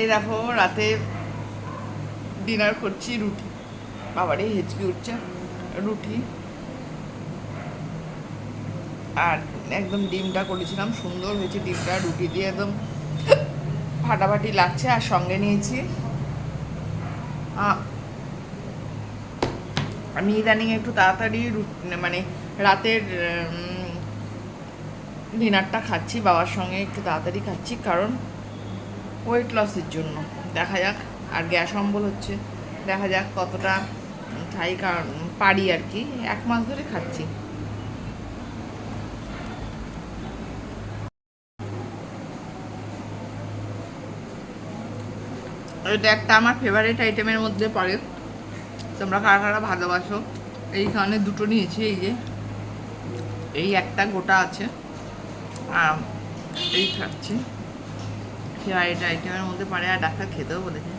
এই দেখো, রাতে ডিনার করছি, রুটি। বাবারই হেঁচকি উঠছে, রুটি। আর একদম ডিমটা করেছিলাম, সুন্দর হয়েছে ডিমটা, রুটি দিয়ে একদম ফাটাফাটি লাগছে, আর সঙ্গে নিয়েছি আমি ইদানিং একটু তাড়াতাড়ি মানে রাতের ডিনারটা খাচ্ছি, বাবার সঙ্গে একটু তাড়াতাড়ি খাচ্ছি, কারণ ওয়েট লসের জন্য। দেখা যাক, আর গ্যাস অম্বল হচ্ছে। দেখা যাক কতটা খাই, কারণ পারি আর কি। এক মাস ধরে খাচ্ছি। এটা একটা আমার ফেভারিট আইটেমের মধ্যে পড়ে। তোমরা কারা কারা ভালোবাসো? এইখানে দুটো নিয়েছি, এই যে। এই একটা গোটা আছে। আর এই খাচ্ছি ফেভারিট আইটেমের মধ্যে পড়ে আর ডাক্তার খেতেও বলেছে।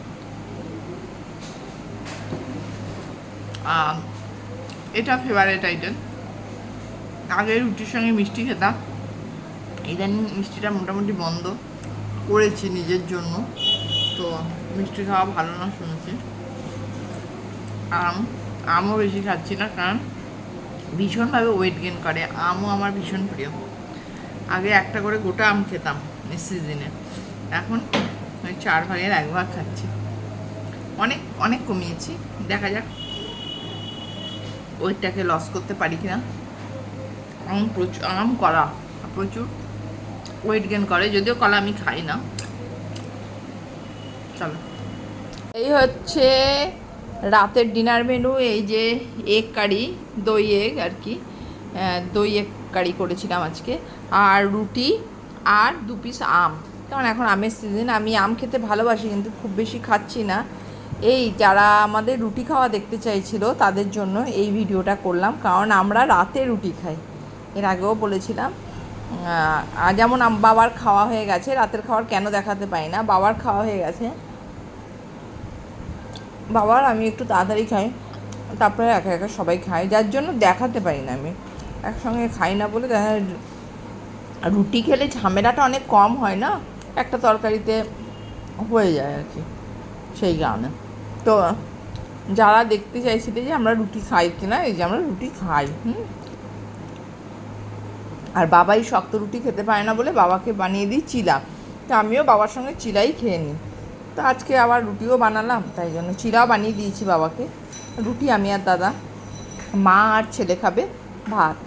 এটা ফেভারিট আইটেম আগে রুটির সঙ্গে মিষ্টি খেতাম। ইদানিং মিষ্টিটা মোটামুটি বন্ধ করেছি নিজের জন্য। তো মিষ্টি খাওয়া ভালো না শুনেছি। আম, আমও বেশি খাচ্ছি না, কারণ ভীষণভাবে ওয়েট গেন করে। আমও আমার ভীষণ প্রিয়। আগে একটা করে গোটা আম খেতাম সিজনে এখন ওই চার ভাগের এক ভাগ খাচ্ছি। অনেক অনেক কমিয়েছি। দেখা যাক ওয়েটটাকে লস করতে পারি কিনা। আম প্রচুর আম, কলা প্রচুর। ওয়েট গেন করে, যদিও কলা আমি খাই না। চলো। এই হচ্ছে রাতের ডিনার মেনু এই যে এগ কারি দই এগ আর কি। দই এগ কারি করেছিলাম আজকে। আর রুটি আর দু পিস আম। কারণ এখন আমের সিজন আমি আম খেতে ভালোবাসি কিন্তু খুব বেশি খাচ্ছি না। এই যারা আমাদের রুটি খাওয়া দেখতে চাইছিল, তাদের জন্য এই ভিডিওটা করলাম। কারণ আমরা রাতে রুটি খাই। এর আগেও বলেছিলাম যেমন বাবার খাওয়া হয়ে গেছে, রাতের খাওয়ার কেন দেখাতে পাই না? বাবার খাওয়া হয়ে গেছে। বাবার আমি একটু তাড়াতাড়ি খাই, তারপরে একা একা সবাই খাই যার জন্য দেখাতে পারি না আমি। একসঙ্গে খাই না বলে দেখা রুটি খেলে ঝামেলাটা অনেক কম হয় না? একটা তরকারিতে হয়ে যায় আর কি, সেই কারণে। তো যারা দেখতে চাইছিলে যে আমরা রুটি খাই কিনা, এই যে আমরা রুটি খাই, হুম? আর বাবাই শক্ত রুটি খেতে পারে না বলে বাবাকে বানিয়ে দিই চিলা। তো আমিও বাবার সঙ্গে চিলাই খেয়ে নিই। তো আজকে আবার রুটিও বানালাম, তাই জন্য চিলাও বানিয়ে দিয়েছি বাবাকে। রুটি আমি আর দাদা, মা আর ছেলে খাবে ভাত।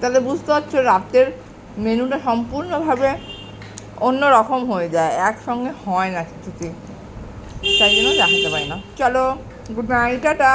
তাহলে বুঝতে পারছ, রাতের মেনুটা সম্পূর্ণভাবে অন্য রকম হয়ে যায়, একসঙ্গে হয় না কিছুতেই। তাই জন্য দেখাতে পারি না। চলো গুড নাইট টাটা।